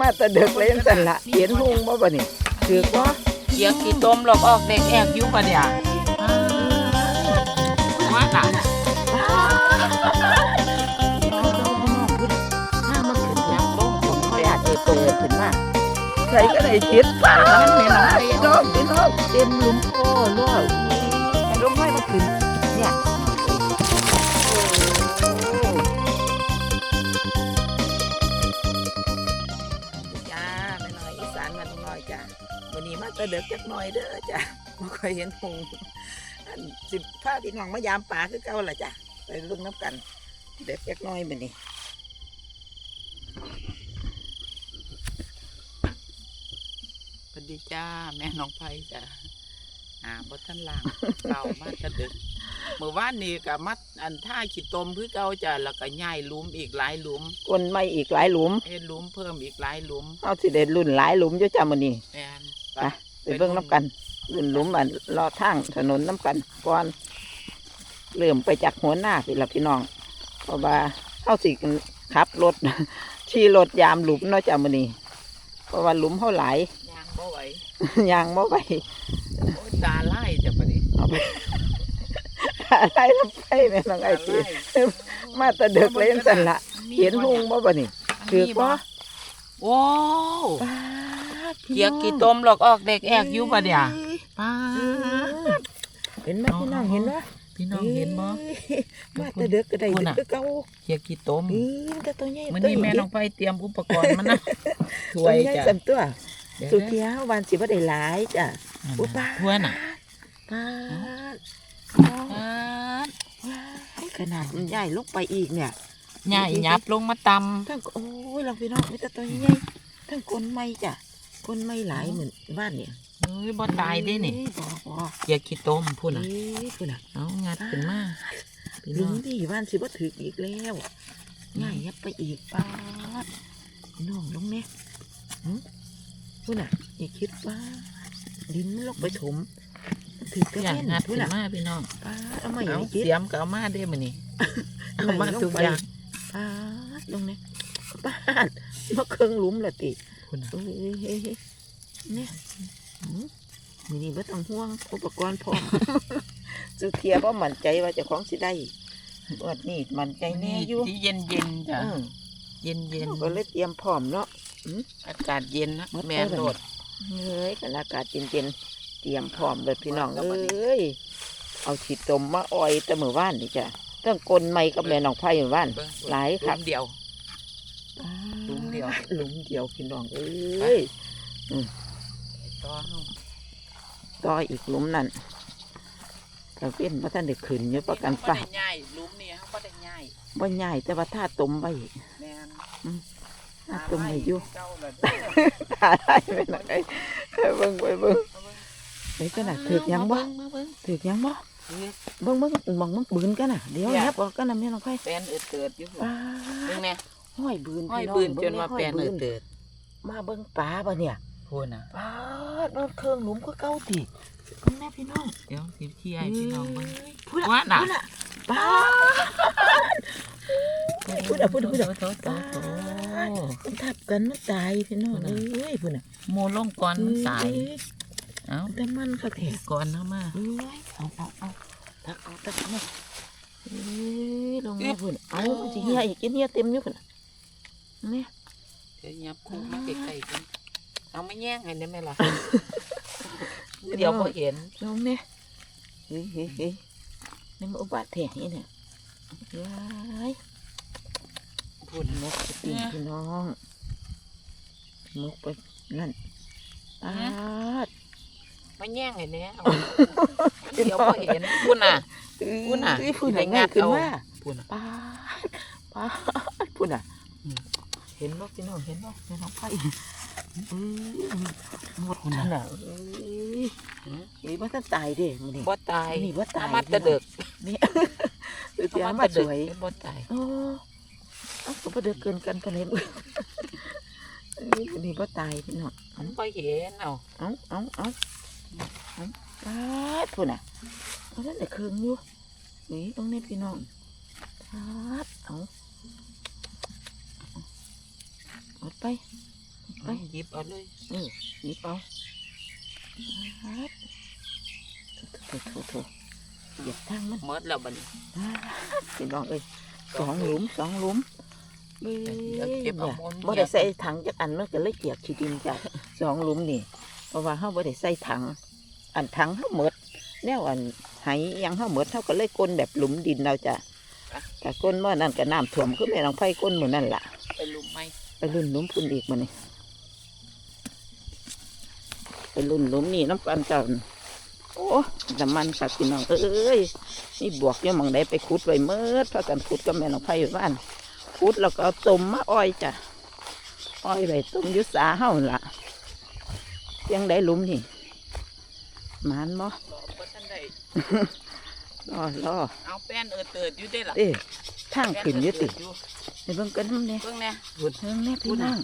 มาแตะเด็กเลยจังละเห็นหุงบ่บ่นี่ถือบ่เกียกกี่ต้มหลอกออกเด็กแอกอยู่ปะเนี่ยว่าน่ะถ้ามันขึ้นยักษ์ลงผมเขาอยากจะเปิดขึ้นมาใส่ก็ได้คิดป้ามันไม่น้อยน้องพี่น้องเต็มหลุมโอ้ลูกไอ้ลมไม้มันขึ้น แตะเด็กจักหน่อยเด้อจ้าไม่ค่อยเห็นหงอันสิบพาพี่น้องมายามป่าคือเก่าล่ะจ้ะไปเบิ่งน้ำกัน เด็กจักหน้อยมันนี่สวัสดีจ้า แม่น้องไผ่จ้าอ่าบทันล่างเก่ามากกระดึกเมื่อวานนี้กับมัดอันท่าขีดตมคือเก่าจ้ะแล้วก็ย่ายหลุมอีกหลายหลุมกวนไม่อีกหลายหลุมเอ็ดหลุมเพิ่มอีกหลายหลุมเอาสิเด็ดรุ่นหลายหลุมเยอะจ้ามันนี่แม่นไปไป เบิ่งน้ำกันรุ่นหลุมอันรอทางถนนน้ำกันก่อนเริ่มไปจากหัวหน้าพี่ละพี่น้อง เพราะว่าเข้าสิขับรถขี่รถยามหลุมเนาะจ้ามันนี่เพราะว่าหลุมเขาหลายยางบ่ไหวยยางบ่ไหวโอ้ยตาไล่จ้ะปะนี่เอาไปอะไรลำไปแม่น้องไอจีมาแตะเด็กเลยจังละเห็นหุงบ่บ่นี่ถือบ่โอ้ เกียกกี่ต้มหลอกออกเด็กแอกอยู่ปะเนี่ยป้าเห็นไหมพี่น้องเห็นไหมพี่น้องเห็นบ่มาแต่เด็กก็ได้พุ่นเด็กน่ะก็เก่าเกียกกี่ต้มเออแต่ตัวใหญ่มันนี่แม่น้องไผ่เตรียมอุปกรณ์มานะถ้ตัววยใหญ่จ้ะสันตัวเดี๋ยวสุดนะเทียววันสิบ่ได้หลายจ้ะนั่นอุน่ะปาถ้วยน่ะปาดป้าดให้ขนาดมันใหญ่ลงไปอีกเนี่ยใหญ่ยับลงมาตทั้งโอ้ยลองพี่น้องมีแต่ตัวใหญ่ทั้งคนไม่จ้ะ คนไม่หลายเหมือนบ้านเนี่ยำเฮ้ยบ่ตายได้นี่เอ้ยบ่บ่เกียกขี้ต้มพุ่นน่ะเอ้ยพุ่นน่ะเอางัดขึ้นมาพี่ลุน้องงที่บ้านสิบ่ถึกอีกแล้วใหญ่ยับไปอีกปาดพี่น้องลงเนี่ยหึพุ่นน่ะอย่าคิดว่าดินมันลงไปถมถึกกระอยากเด็นงัดพุ่ขึ้นนน่ะมาพี่น้องปาดเอามาอย่าเอาคิดเสียมก็เอามาได้มื้อนี้เอามาลงทุกไปอย่างปาดลงเนี่ยปาดมาเครื่องหลุมละติ พุ่นน่ะเอ้ยเฮ้ยเฮ้ยเนี่ยหืมนี่นี่ไม่ต้องห่วงอุปกรณ์พร้อม สุเทียบ่มั่นใจว่าเจะของสิได้วดนี้มั่นใจแน่อยู่ที่เย็นเย็นๆจ้ะเออเย็นเย็นก็เลยเตรียมพร้อมเนาะ อากาศเย็นนะหมดแม่ไปแล้วโดด เฮ้ยกันอากาศเย็นๆ เตรียมพร้อมเลยพี่น้องแล้วบัดนี้เอ้ย เอาฉีดตมมาอ้อยแตะมือว่านนี่จ้ะตั้งกลไม่กับแม่น้องไผ่มือว่าน เบิ่งหลายครับหลุมเดียวหลุมเดียวหลุมเดียวพี่น้องเอ้ยต่อเฮาต่ออีกหลุมนั่นกระเว้นว่าท่านได้ขึ้นอยู่ประกันฟ้าบ่ได้ง่ายหลุมนี่เฮาบ่ได้ง่ายบ่ใหญ่แต่ว่าถ้าต้มไว้แม่นถ้าต้มไว้อยู่เจ้าละตาได้ไปหน่อยเบิ่งไปเบิ่งไปกันน่ะถือกยังบ่มาเบิ่งถือกยังบ่เบิ่งเบิ่งเบิ่งมองมันบืนกันน่ะเดี๋ยวเนี่ยนับออกกันน่ะแม่น้องไผ่แปนเอิดเกิดอยู่ปลาเบิ่งแน่ ห้อยบืนห้อยพี่ปืนงจนว่าบิ่งแปนห้เอิยดบืนเกิดมาเบิ่งปลาบ่เนี่ยพูนน่ะปลาโดนเครื่องหลุมก็เก่าติเบิ่งแน่พี่น้องเดี๋ยวสิชี้ให้พี่น้องเบิ่งพูดว่าน่ะพูดน่ะปลาพูดอะพูดอะพูดอะโถโถโถมันทับกันมันตายพี่น้องพูดน่ะเอ้ยพุ่นน่ะหมูลงก่อนมันสายเอ้เอ้าแต่มันคักแท้ก่อนเฮามาเอ้ยเอาเอาเอาตักเอาตักเอาเอ้ยลงมาพุ่นเอามันสิเหียอีกเหียเต็มอยู่พุ่นน่ะ เนี่ยเดี๋ยวยับคู่มาใกล้ๆกันเอาไม่แย่งให้ได้ไหมล่ะ เดี๋ยวเดี๋ยวบ่เห็นลงเนี่ยเฮ้ยเฮ้ยเฮ้ยนี่มันอุบัติแท้นี่เนี่ยว้ายพุ่นนกสติงพี่น้องนกไปนั่นปาดไม่แย่งให้แน่เอาเดี๋ยวบ่เห็นพุ่นน่ะพุ่นน่ะเอ้ยพุ่นได้น่ะงัง่ายดขึ้นเอามาพุ่นน่ะปาดปาดพุ่นน่ะอืม เห็นบ่พี่น้องเห็นบ่แม่น้องไผ่เอ้ยหมดพุ่นน่ะเอ้ยเอ้ยบ่ทันตายเด้มื้อนี้บ่ตายนี่บ่ตายเอมาแตะเดึกนี่คือเอเสียมามาแตะสดึกวยบ่ตายโอ้เอาก็บ่เดือเกินกันปานนี้นี่มื้อนี้บ่ตายพี่น้องมันบ่เห็นเอาเอาเอาเอาเอาปาดพุ่นน่ะเอาแล้วแต่เครื่องอยู่นี่ตรงนี้พี่น้องปาดเอาหมด ไป ไปหยิบเอาเลยนี่หยิบเอาโถโถโถเหยียบทางมันเมิดแล้วบัดนี้พี่น้องเอ้ยสองหลุมสองหลุมเบ้ยเดี๋ยวเก็บเอาเนี่ยหมดบ่ได้ใส่ถังจักอันมันก็เลยเกียกขี้ดินจ้ะสองหลุมนี่ เพราะว่าเฮาบ่ได้ใส่ถัง อันถังเฮาหมดแนวอันไหอิหยังเฮาหมดเฮาก็เลยก้นแบบหลุมดินเราจ้ะแต่ก้นเมื่อนั้นก็น้ำท่วมคือแม่น้องไผก้นหมื้อนั่นล่ะ ไปลุมไหมไปรุ่นหลุมพุ่นอีกมานี่ไปรุ่นหลุมนี่น้ำกันเจ้าโอ้น้ำมันสักพี่น้องเอ้ยนี่บวกอยังมังได้ไปขุดไว้เมื่อพากันขุดกับแม่น้องไผ่อยู่บ้านขุดแล้วก็เอาต้มมาอ้อยจ้ะอ้อยไว้ต้มอยุสาเฮาล่ะยังได้หลุมนี่หมานบ่รอบ่ทันได้รอรอเอาแป้นเออเติดอยู่ได้ล่ะเอ้ ทางขึ้นอยุติแป้นเออเอยู่ในเบิ่งกันน้ำเนี่ยเบิ่งแน่เบิ่งแน่พี่น้อง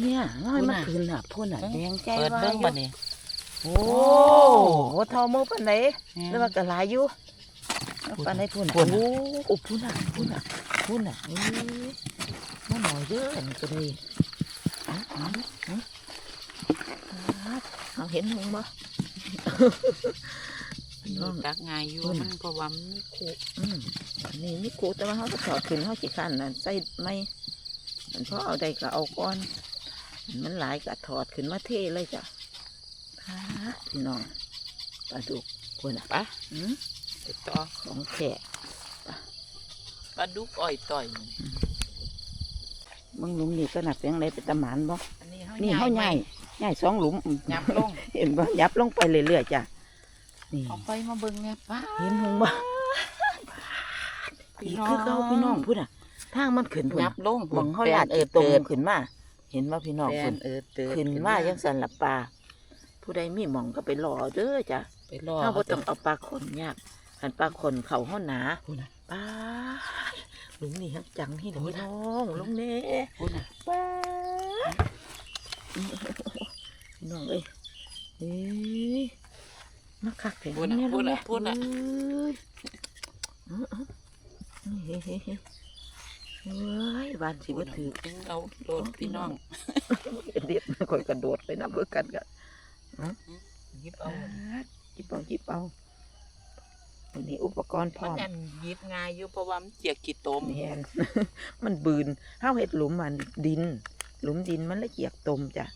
เนี่ยน้อยพูดมันน่ะขึ้นอะพ่นอะเบิ่งแดงใจเปิดว่าเบิ่งอยู่บัดนี้โอ้โหทอมือปันไหนหรือว่ากระลายอยู่ปันไหนพูนอะพูดน่ะโอ้โอ้พูนอะพูนอะพูนอะเอ้ยมาหน่อยเด้ออันนี้ก็ได้เอาเอาเอาเอาเห็นหงบ่ น้องตักง่ายอยู่พูดน่ะมันเพราะว่ามันมีคุอืมอันนี่มีกูแต่ว่าเขาก็ถอดขึ้นเขาขี้ขันนั่นใส่ไม่มันพอเอาได้ก็เอาก้อน มันหลายก็ถอดขึ้นมาเทเลยจ้ะฮะพี่น้องปลาดุกคนอะปะอืมไปต่อของแขกปลาดุกอ้อยต่อยมึงหลุมนี่ก็หนักเสียงไรเป็นตะหมานบ่อันนี้นี่เขาใหญ่ใหญ่สองหลุมอืมยับลงเห็นบ่ยับลงไปเรื่อยๆจ้ะ นี่เอาไปมาเบิ่งเนี่ยป้าเห็นหงบ่พี่อีกน้องคือเก่าพี่น้องพูดอะทางมันขึ้นพุ่นยับลงหวังเขาแป้ลานดเอเอออตรงเติดขึ้นมาเห็นว่าพี่น้องแป้พุ่นนเออเติดขึ้นมายังสันละปลาผู้ใดมีหมองก็ไปรอเด้อจ้ะไปรอถ้าบ่ต้องเอาปลาขนยากขันปลาขนเข่าห้อหนาพูดนะปลาหลุมนี่ฮักจังนี่เด้อโอ้ยพี่น้องลงเน่พูดนะปลาพี่น้องเอ้ยเอ้ย มาคักแถพูดนะเนี่ยพูดลนะงพูดนะเอ้ยอื้อๆเฮ้เฮ้เฮ้เฮ้ยบ้านสิพูบ่ดนะถือถึงเอาโดนพี่น้องเด็ดคอยกระโดดไปนับเพื่อกันกันหยิบเอาเอาจิบเอาจิบเอาวันนี้อุปกรณ์พร้มัอนมอันหยิบง่ายอยู่เพราะว่ามันเจียกกี่ตมแมนมันบืนเฮาเห็ดหลุมมันดิน หลุมดินมันละเอียดตมจ้ะ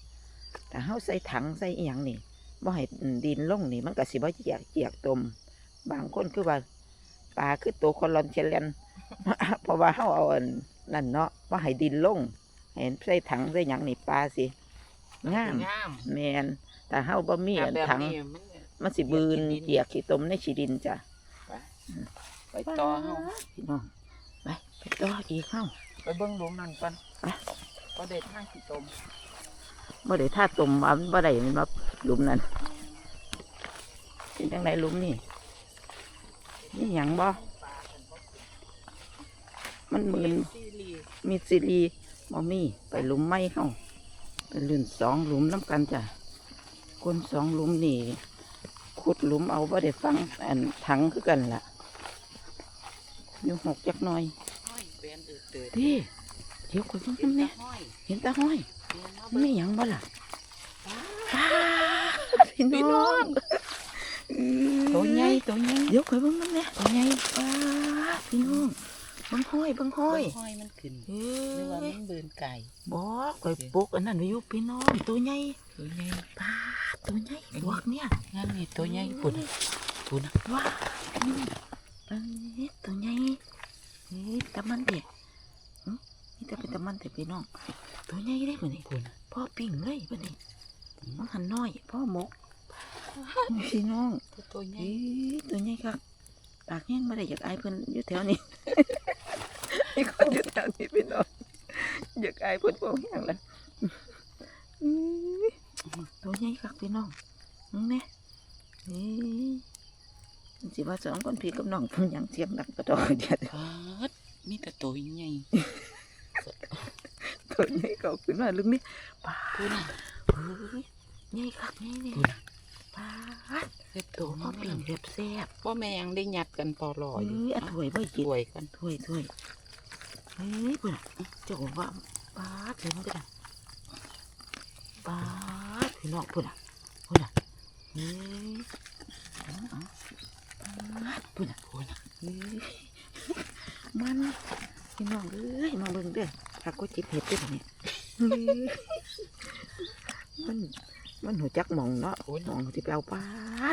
แต่เฮาใส่ถังใส่อีหยังนี่ บ่ให้ดินลงนี่มันก็สิบ่เจียกเจียกตม บางคนคือว่าปลาคือตัวคอลอนเชลเลนเพราะว่าเฮาเอาอันนั่นเนาะว่าให้ดินลงให้ใส่ถังใส่หยังนี่ปลาสิงามงามแมนแต่เฮาบ่มีอันแบบถังนี้มันมันสิบืนเจียกขี้ดินเจียกขี้ตมในฉีดินจ้ะไปต่อเฮาพี่น้องไปไปต่ออีกเข้าไปเบิ่งหลุมนั่นก่อนไปก็ได้ทางกี่ตมเมื่อได้ท่าตมว่ามันบ่ได้มันมา หลุมนั้นเป็นจังไดหลุมนี่นี่หยังบ่มันมืนซีรีส์มีซีรีบ่มีไปหลุมไม้เข้าไปลื่นสองหลุมน้ำกันจ้ะคนสองหลุมนี่ขุดหลุมเอาบ่ได้ฟังอันถังคือกันล่ะอยู่หกจักหน่อยดีเดี๋ยวคุยกันเนี่ยเห็นตาห้อยเรียนมามันเบิ่งไม่หยังบ่ล่ะป้า พี่พี่น้น้อองงตัวใหญ่ตัวใหญ่เดี๋ยวคุยเบิ่งมันเนี่ยตัวใหญ่ป้าพี่น้องเบังห้อยเบังห้อยห้อยมันขึ้นเฮ้หรือว่ามัยนเบินไก่บอกข่อยปลุกอันนั้นไว้อยู่พี่น้องตัวใหญ่ตัวใหญ่ป้าตัวใหญ่บวกเนี่ยงั้นนี่ตัวใหญ่ปุ่นปุ่นว้านี่อันนี้ตัวใหญ่เฮ้ยตะมันเด็กนี่จะเป็นตะมันแต่พี่น้องตัวใหญ่ได้บ่นี่ปุ่นพ่อปิ้งเลยบ่นี่มันหันน้อยพ่อหมก พี่น้องตัวใหญ่เอ้ยตัวใหญ่ครับปากแห้งไม่ได้อยากอายเพิ่นอยู่แถวนี้มีคนอยู่แถวนี้พี่น้องอยากอายเพิ่นพวกแห้งเลยอื้อตัวใหญ่ครับพี่น้องมึงเนี่ยเอ้ยมันสิว่าสองคนพี่กับน้องเพิ่นหยังเสียงดังกระดอกเดียวปาดมีแต่ตัวใหญ่ตัวใหญ่เก่าขึ้นมาลึกนี่ปาปุ่นเฮ้ยใหญ่ครับใหญ่เนี่ย ปุ่นปาดเล็บตัตัววพ่อมันปิ้งแบบแซ่บพ่อแม่ยังได้ยัดกันปอลอเอ้อยู่ยอะถ้วยบ่จิตถ้วยกันถ้วยถ้วยเฮ้ยเพื่อนเจ้าว่าป้าดเลยมันก็ได้ป้าดพี่น้องพุ่นอะพุ่นอะเฮ้ยเอาเอาป้าดพุ่นอะพุ่นอะเฮ้ยมันพี่น้องเอ้ยมาเบิ่งเด้อถ้าก็จิบเห็ดเด้อเนี่ยเฮ้ยมัน มันหัวจักหมองเนาะโอ้ยหมองที่เปล่าป้า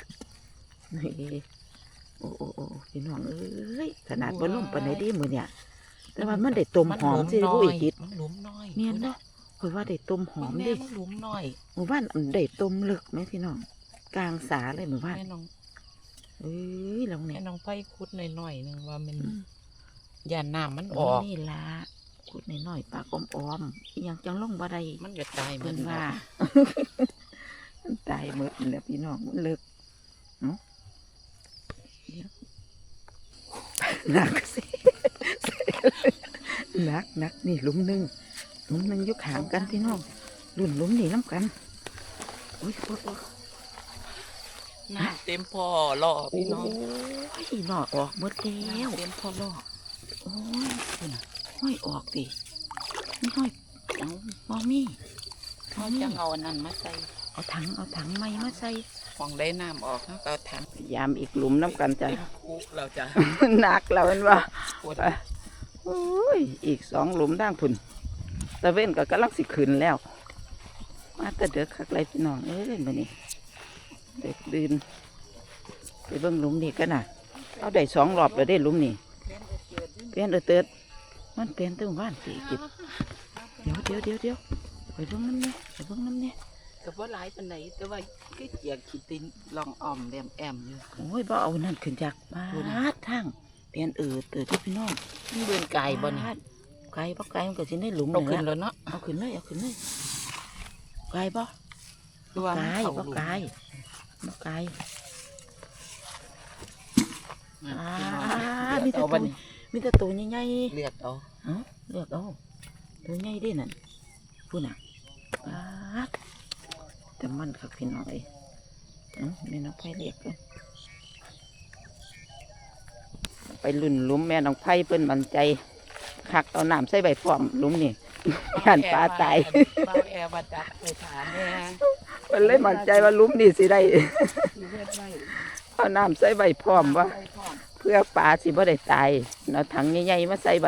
ดนี่โอ้โอ้โอ้พี่น้องเอ้ยขนาดบนลุ่มปานไหนดีมือเนี่ย แต่ว่ามันได้ต้มหอมสิผู้อีกจิตมันหลุมน้อยเมียนเนาะคอยว่าได้ต้มหอมแม่ดิมันหลุมน้อยหมู่บ้านอันได้ต้มเลึกไหมพี่น้อง กลางสาเลยหมู่บ้านแม่น้องเอ้ยลองแม่เนี่ยน้องไฟคุดหน่อยๆหนึงว่ามันอืมยานน้ำมันออ๋ออกนี่ละขุดในน้อยๆปากอมๆอีหยังจังลงบ่ได้มันก็ตายหมเพิ่ดนว่ามัน ตายหมดแล้วพี่น้องมันเลิกเนาะเดี๋ยวหนักสิหนักหนักนี่หลุมหนึ่งหลุมหนึ่งอยุคหางกันพี่น้องรุ่นหลุมนี่น้ำกันโอ้ยโอ้ยโอ้ยน้ำเต็มพอรอพี่น้องโอ้ยหน่อออกหมดแล้วน้ำเต็มพอรอโอ้ยคุณน่ะห้อยออกดิไม่ห้อยเอาบอมี่เขาจะเอาอันนั้นมาใส่ เอาถังเอาถังไม้มาใส่ของได้น้ำออกเขาก็เอาถังยามอีกหลุมน้ำกันจ้ะ คุกเราจะหนักแล้วเห็นว่าปวดโอ้ยอีกสองหลุมด่างพุ่นตะเว้นก็กำลังสิขึ้นแล้ว มาแต่เด็กคักไรพี่น้องเอ้ยมานี่เด็กดืนไปเบิ่งหลุมนี่กันน่ะ เอาได้สองรอบแล้วได้หลุมนี่เปลี่ยนเออเติดมันเปลี่ยนตั้งบ้านสี่จิบเดี๋ยวเดี๋ยวเดี๋ยวเดี๋ยวไปเบิ่งน้ำเนี่ยไปเบิ่งน้ำเนี่ย ก็บ่หลายปานใดแต่ว่าก็เจียกขี้ตินลองอ่อมแหลมๆอยู่โอ้ยบ่เอานั่นขึ้นจากบ้านทางเปลี่ยนเออเติดที่พี่น้องมันเบือนไก่บ่นี่ไก่บ่ไก่มันก็สิได้หลุมเราหนึ่งขึ้นละแล้วเนาะเอาขึ้นเลยเอาขึ้นเลยไก่บ่คือว่ามันไก่เข้าบ่หลุมไก่บ่ไก่อ่าอ่ามีมีแต่แต่ตัวบัดนี้มีแต่ตัวใหญ่เลือดเอาๆเอ้าเลือกเอาตัวใหญ่เด้นั่นพูดน่ะปาด แต่มันคักพี่น้องเอ้ยเอ้าแม่น้องไผ่เรียกกันไปลุ่นหลุมแม่น้องไผ่เพิ่นมั่นใจคักเอาน้ำใส่ใบฟอมหลุมนี่ย่านปลาตายเบาแอร์บัดดักไปถามแม่เพิ่นเลยมั่นใจว่าหลุมนี่สิได้สิเฮ็ดไว้เอาน้ำใส่ใบพร้อมว่าไปพร้อมเพื่อปลาสิบ่ได้ตายเอาถังใหญ่ๆมาใส่ใบ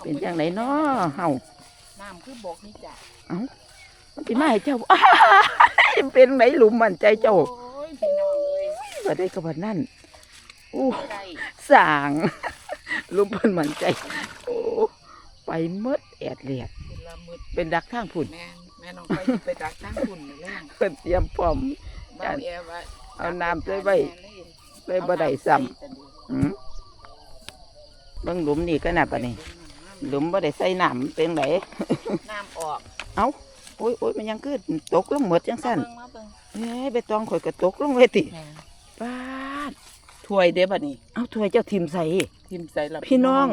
เป็นจังไดเนาะเฮาน้ำคือบกนี่จ้ะ มันสิมาให้เจ้าอ้ายเป็นไหนหลุมมั่นใจเจ้าโอ้ยพี่น้องเอ้ยบ่ได้ก็บ่นั่นอู้ไก่สร้างหลุมเพิ่นมั่นใจโอ้ไปหมดแอดเลียดเป็นละมึดเป็นดักทางพุ่นแม่นแม่น้องไปสิไปดักตั้งหุ่นนี่แล้เพิ่นเตรียมพร้อม เบาแอร์ว่าเอาน้ำใส่ใบเลยบ่ได้ซ้ำหืมเบิ่งหลุมนี่ก็น่ะปะนี่หลุมบ่ได้ใส่น้ำเป็นไดน้ำออก โอ้ยโอ้ยมันยังคือตกลงหมดจังซั่นมาเบิ่งมาเบิ่งเฮ้ยใบตองข่อยก็ตกลงเลยติแม่นป้าดถ้วยเด้บัดนี้เอาถ้วยเจ้าทิมใส่ทิมใส่ละพี่น้อง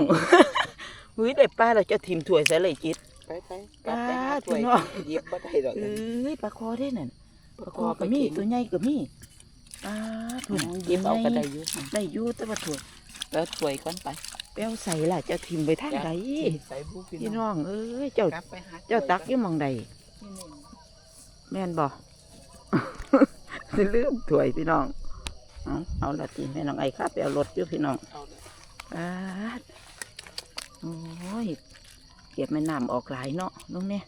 เฮ้ยได้ป้าแล้วเจ้าทิมถ้วยใส่เลยจิตไปไปกลับไปหาอ่าถ้วยพี่น้องหยิบบ่ได้ดอกเอ้ยปลาคอได้นั่นปลาคอปก็ลาคอมีไปกินตัวใหญ่ก็มีป้าดหพุ่นยิบเอาก็ตัวใหญ่ได้อยู่ได้อยู่แต่ว่าถ้วยแล้วถ้วยก่อนไปแป้วใส่ล่ะเจ้าทิมไปทางใดใส่บุพี่พี่น้น้ององเอ้ยเจ้ากลับไปหาเจ้าตักอยู่หมองใดที่หนึ่ง แม่นบ่สิลืมถ้วยพี่น้อง เอาเอาละทีแม่น้องไอ้ข้าไปเอารถอยู่พี่น้องเอาเลยปาดโอ้ย เก็บแม่น้ำออกหลายเนาะลงเนี่ย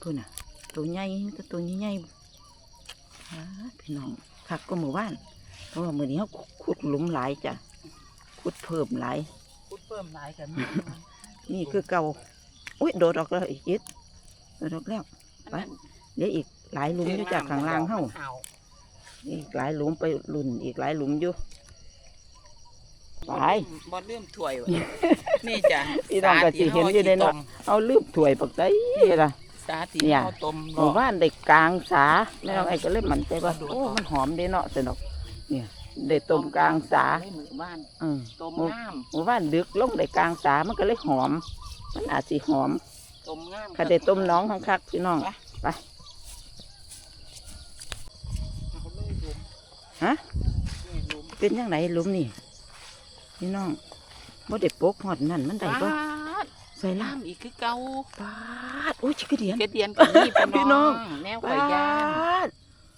พูดน่ะ ตัวใหญ่มีแต่ตัวใหญ่ๆปาดพี่น้องคักก็หมู่บ้านเพราะว่ามือนี้เขาขุดหลุมหลายจ้ะ ขุดเพิ่มหลายพูดเพิ่มหลายกันนี่คือเก่า อุ้ยโดดออกแล้วอีกยิดโดดออกแล้ว ไปเดี๋ยวอีกหลายหลุมอยู่จากข้างล่างเฮาอีกหลายหลุมไปลุ่นอีกหลายหลุมอยู่ไปบอลเริ่มถ้วยว่ะนี่จ้ะพี่น้องก็สิเห็นอยู่ในเนาะเอาลืมถ้วยปักใจล่ะสาธิตเนี่ยข้าวต้มหมู่บ้านได้กลางสาแม่น้องไอ้ก็เลยมั่นใจว่าเอาดูโอ้ต่อมันหอมเด้เนาะสนุกเนี่ยได้ต้มกลางสาในหมู่บ้านอืมต้มหมู่งามหมู่บ้านดึกลงได้กลางสามันก็เลยหอม มันอาจสิหอม ต้มงามถ้าได้ต้มน้องข้างคักพี่น้องไปเอาเลยลุมฮะนี่ลุมเป็นยังไงหลุมนี่พี่น้องบ่ได้ปกหอดนั่นมันได้บ่ปาดใส่ล่าน้ำอีกคือเก่าปาดอุ้ยชิกระเดียนเกระเดียนกับนี่พี่น้องแนวป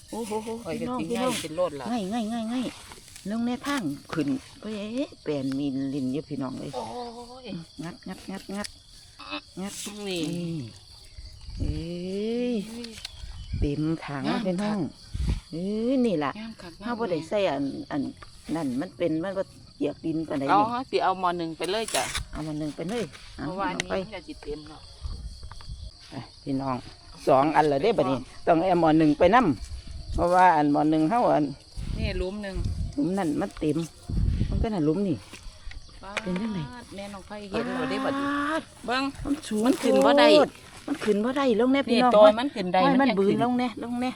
โหโหคอยพี่ก็น้องสิพี่ง่าน้ยองเป็นรถล่ะง่ายง่ายง่ายง่ายลงในทางขึ้นไปแปลนมีลินอยู่พี่น้องเลยโอ้ยงัดงัดงัดงัด งัดนี่นี่เอ้ยเต็มถังงามพี่น้องเอ้ยนี่ล่ะงามคักงามเฮาบ่ได้ใส่อันอันนั่นมันเป็นมันบ่เจียกดินปานใดอ๋อนี่สิเอาหมอหนึ่งไปเลยจ้ะเอามาหนึ่งไปเลยเพเอาราะว่าเอานี้ไปมันจะสิเต็มเนาะไปพี่น้องสองอันละเด้บัดนี้ต้องเอาหมอหนึ่งไปนํเพราะว่าอันหมอหนึ่งเฮาอันนี่หลุมหนึ่งหลุมนั่นมันเต็มมันก็น่ะหลุมนี่ เป็นจังไดแม่น้องไฟเห็นบ่ได้บัดนี้ป๊าดเบิ่ง มันสูงมันขึ้นบ่ได้ โพมันขึ้นบ่ได้ลงแน่พี่นี่น้องตัวมันมันขึ้นได้ให้มันยังบืนขึ้ลงแน่ลงแน่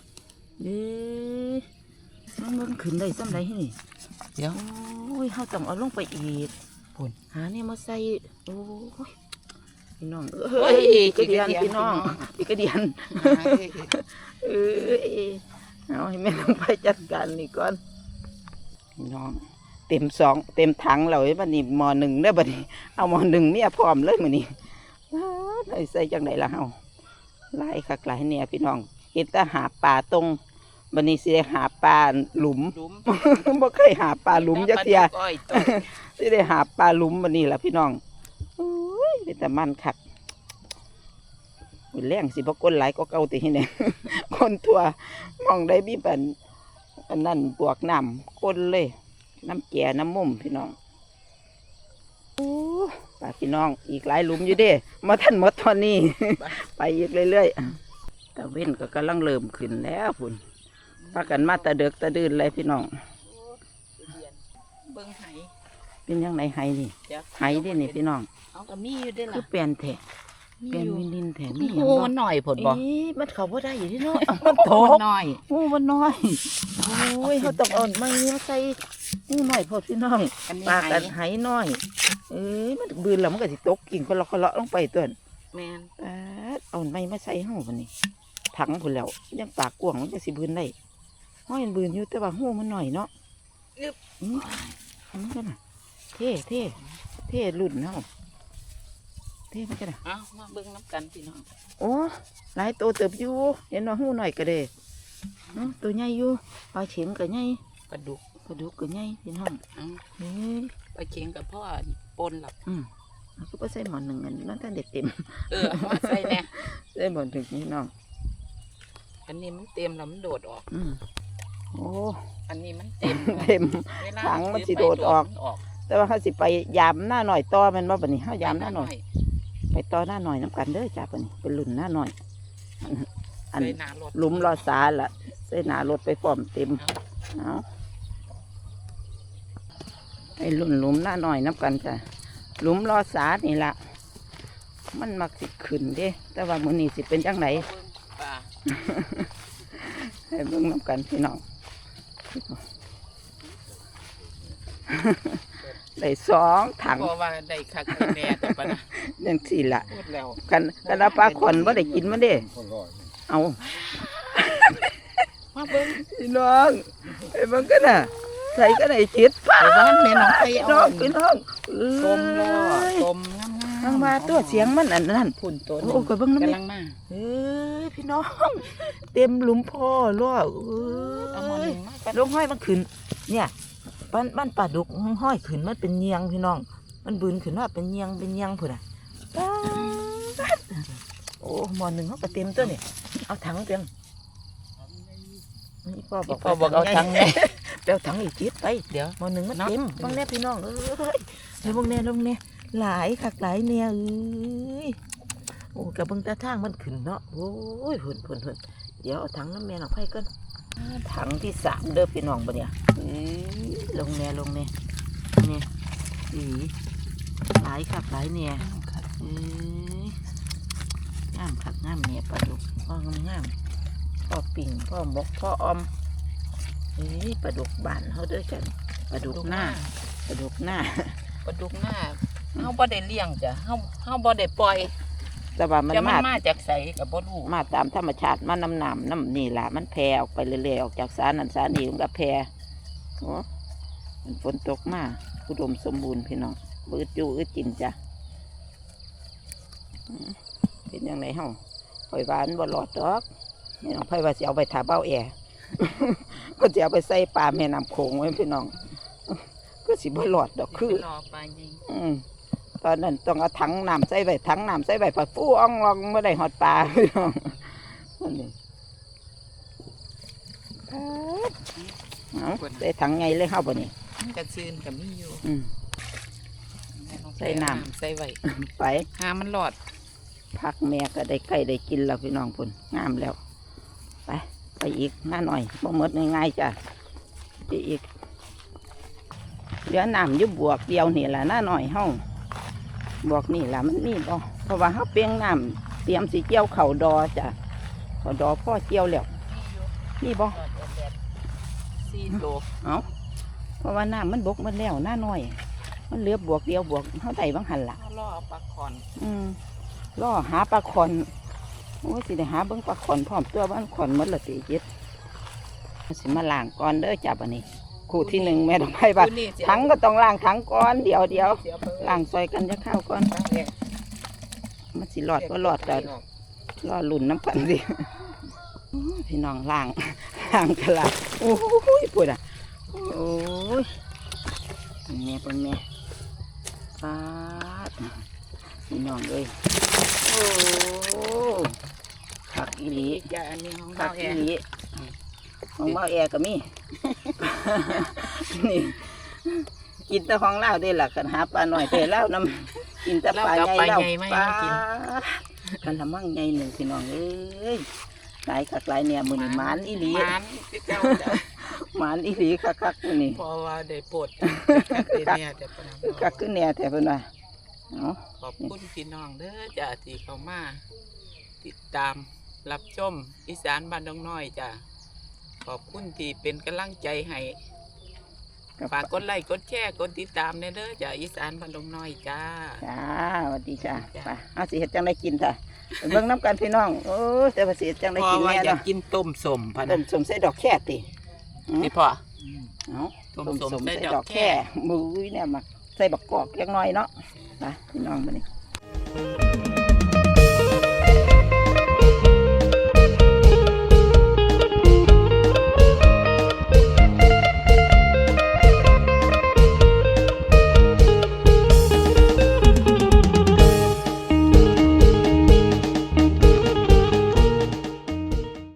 เอ้ยมันมันขึ้นได้ซ้ำไรนี่เดี๋ยว โอ้ยเฮาต้องเอาลงไปอีกพุ่น หาเนี่ยมาใส่โอ้ยพี่น้องโอ้เอ้ยยกระเดียนกระเดียนพี่น้องพี่น้องอีกกระเดียน เอ้ยเอาให้แม่ต้องไปจัดการนี่ก่อน พี่น้อง เต็มสองเต็มถังเราไอ้บัดนี้หมอหนึ่งได้อบัดนี้ เอาหมอหนึ่งเมียพร้อมเลยมื้อนี้ว้าวได้ใส่จังไดล่ะเฮาหลายคักหลายเนี่ยพี่น้องเฮ็ดแต่หาปลาตรงบัดนี้สิได้หาปลาหลุมหลุมบ่เคยหาปลาหลุมจักเที่ยก้อยต้อยสิได้หาปลาหลุมบัดนี้ล่ะพี่น้องโอ้ยเป็นแต่มันคักมื้อแรงสิบ่ก้นหลายก็เก่าติเฮ็ดแหน่คนทั่วมองได้มีปันอันนั้นบวกน้ำก้นเลย น้ำแก่น้ำมุมพี่น้องโอ้ป่าพี่น้องอีกหลายหลุมอยู่เด้มาท่านหมดทอนนี้ ไปอีกเรื่อยๆแต่เว้นก็กำลังเริ่มขึ้นแล้วพุ่นพากันมาตะเดึกตะดืนเลยพี่น้องเบิ่งไหเป็นยังไงไห้นี่เดี๋ยวไห้เด้นี่พี่น้องเอาก็มีอยู่เด้อคืล่ะอเปลี่ยนแถมีเปลี่ยนอยู่มิลินแถมีนี่หูมันหน่อยผลบ่อีมันเขาบ่ได้อยู่ที่น้อยมัมันนโตโตหน่อยงูมันน้อยโอ้ยเขาต้องเอ่อนมาเนี้ยใส่ งูหน่อยพอพี่น้องอันนี้ปลาไหกันไหน้อย เอ้ยมันบืนแล้วมันก็สิตกกิ่งคนละคนละลงไปตัวนั้นแม่นปาดเอาไม้มาใส่ห้องมันนี่ถังพุ่นแล้วยังปากกว้างมันจะสิบืนได้ห้อยมันบืนอยู่แต่ว่าหูมันหน่อยเนาะอืมมันก็น่ะเท่เท่เท่รุ่นเนาะเท่มันก็น่ะเอามาเบิ่งน้ำกันพี่น้องโอ้หลายตัวเติบอยู่เห็นว่าหูหน่อยก็เด้เนาะตัวใหญ่อยู่ปลาเข็งก็ใหญ่ปลาดุก กระดูกก็ใหญ่พี่น้องเอาเฮ้ยปลาเค็งกับพ่อปนหลับอืมเอาก็บ่ใส่หมอนหนึ่งอันนั่นท่านเด็ดเต็ม เออเอามาใส่แน่ใส่หมอนถึงพี่น้องอันนี้มันเต็มแล้วมันโดดออก อืมโอ้อันนี้มันเต็มเต็มวลาถังมันสิเยวไปโดดออกมันออก แต่ว่าเขาสิไปยามหน้าหน่อยต่อแมันว่าบัดนี้เฮายามหน้าหน่อย ไปต่อหน้าหน่อยน้ำกันเด้อจ้าบัดนี้เป็นรุ่นหน้าหน่อย อันอันใส่หน้ารถหลุมรอสาละใส่หนารถไปพร้อมเต็มเอา ไอ้รุ่นหลุมหน้าหน่อยน้ำกันจ้ะหลุมรอสานี่ละมันมักสิขึ้นเด้แต่ว่ามื้อนี้สิเป็นจังไหนเบิ่งปลาให้เบิ่งน้ำกันพี่น้องได้สองถังเพราะว่าได้คักได้แน่แต่ปะนะเรื่องสี่ละพูดแล้วกันกันเอาปลาขอนว่าได้กินมันเด้เอามาเบิ่งพี่น้องไอ้มันก็น่ะ ใส่ก็ได้จิตป้าแต่ว่าแม่น้องไปพี่เอาน้องพี่น้องเอ้ต้มแล้วยต้มงามๆทางมาตัวเสียงมันอันนั้นพุ่นตัวหโอ้ก็เบิ่งน้ำกำนี่ลังมาเอ้ยพี่น้อง เต็มหลุมพ่อล้อเอ้เอาหมอหยนึ่งมากันลงห้อยมันขึ้น เนี่ยบ้านบ้านปลาดุกห้อยขึ้นมันเป็นเยียงพี่น้อง มันบืนขึ้นว่าเป็นเยียงเป็นเยียงพุ่นอะป๊าดโอ้หมอหนึ่งเขาก็เต็มตัวนี่เอาถังเต็มนี่พ่อบอกพ่อบอกเอาทั้งไง แน่เปลวถังอีกจิตไปเดี๋ยวหมอหนึ่งมันเนาะเต็มบางแน่พี่น้องเอ้ยเดี๋ยวบางแน่ลงแน่หลายคักหลายเนี่ยเอ้ยโอ้กับเบิ่งตาทางมันขึ้นเนาะโอ้ยพุ่นพุ่นพุ่นเดี๋ยวเอาถังน้ำแม่นออกไปก่อนถังที่สามเด้อพี่น้องบ่เนี่ยเอ้ยลงแน่ลงแน่เนี่ยอีหลายคักหลายเนี่ยเอ้ยงามคักงามเนี่ยปลาดุกพ่องามงามพ่อปิ่งพ่อหมกพ่อออม เอ้ยปลาดุกบานเขาเด้อจันปลาดุกหน้าปลาดุกหน้าปลาดุกหน้าเฮาบ่ได้เลี้ยงจ้ะเฮาเฮาบ่ได้ปล่อยแต่ว่ามันจะมันมามาจากไสก็บ่รู้มาตามธรรมชาติมาน้ำหนามน้ำนี่ล่ะมันแผ่ออกไปเรื่อยๆออกจากสานันสานี่มันก็แผ่โอ้มันฝนตกมาอุดมสมบูรณ์พี่น้องบืดอยู่อึดจินจ้ะอืมเป็นยังไงเฮาหอยหวานบ่หลอดดอกนี่น้องไผว่าสิเอาไปถาเบ้าแอร์ ก็จะเอาไปใส่ปลาแม่น้ำโขงไว้พี่น้องก็สิบ่หลอดดอกคือ รอปลาใหญ่อืมตอนนั้นต้องเอาถังน้ำใส่ไว้ถังน้ำใส่ไว้ผัดฟูอ่องลองไม่ได้หอดปลาพี่น้องนั่นนี่เอาใส่ถังไงเลยเข้าบ่นี่กระซืนก็มีอยู่อืมแม่องใส่น้ำ ใส่ไว้ไป หามันหลอด พักแม่ก็ได้ใกล้ได้กินแล้วพี่น้องพุ่นงามแล้วไป ไปอีกหน้าหน่อยบ่หมดง่ายๆจ้ะไปอีกเหลือน้ำอยุบบวกเดียวนี่แหละหน้าหน่อยเฮาบวกนี่ล่ะมันมีบ่เพราะว่าเฮาเปียงน้ำเตรียมสีเจียวเข่าดอจ้ะเข่าดอพ่อเจียวแล้วนี่บ่สี่โตเอาเพราะว่าน้ำมันบกหมันแล้วหน้าหน่อย มันเหลือบวกเดียวบวกเฮาได้บางหันล่ะเอาล่อเอาปลาคอน อืมล่อหาปลาขอน โอ้ยสิได้หาเบิ่งปลาขอนพร้อมตัวบ้านขอนหมดละติจิตสิมาล้างก่อนเด้อจับอันนี้คู่ที่หนึ่งแม่ดอกไม้บ้านผู้นี่สิถังก็ต้องล้างถังก่อนเดี๋ยวเดี๋ยวสิอาไปล้างซอยกันจะเข้าวก่อนล้างแยกมันสิหลอดก็หลอดแต่รอลุ่นน้ำกันสิอื้อพี่น้องล้างล้างกระลาโอ้ยปวดอะโอ้ยเบิ่งแม่เบิ่งแม่ฟาด พี่น้องเอ้ยโอ้ผักอีหลีอย่าอันนี้ของผัเรากแออีนหลีของเบาแอร์ก็มี นี่กินแต่ของเล่าวได้หลักกันหาปลาหน่อยแต่เล่าวนำกินแต่ปลาใหญ่ปลาเล่าใหญ่ไม่ปลากินกันละมั่งใหญ่หนึ่งพี่น้องเอ้ยหลายคักหลายเนี่ยมือนี่หมานอีหลีหมานที่เจ้าจ้ะหมานอีหลีคักคักๆมื้อนี่ เพราะว่าได้โปรดแต่เนี่ยแต่ปะนะคักขึ้นเนี่ยแต่เพิ่นว่า เนาะขอบคุณพี่น้องเด้อจ้ะที่เข้ามา ติดตามรับชมอีสานบ้านดงน้อยจ้ะขอบคุณที่เป็นกำลังใจให้ฝากกดไลค์กดแชร์กดติดตามเด้อจ้ะอีสานบ้านดงน้อยจ้า จ้าสวัสดีจ้าจ้าไปเอาสิเฮ็ดจังได้กินจ้ะไปเบิ่งน้ำกันพี่น้องโอ้ยแต่ว่าสิเฮ็ดจังได้พ่อกินว่าแน่อยากเนาะกินต้มสมพะต้นะมสมใส่ดอกแค่ติอืมนี่พ่อ เอาต้มต้มสมสมใส่ใส่ดดออกกแค่แค่ มือเนี่ยมาใส่บักกอกเล็กน้อยเนาะ ไปพี่น้องมานี่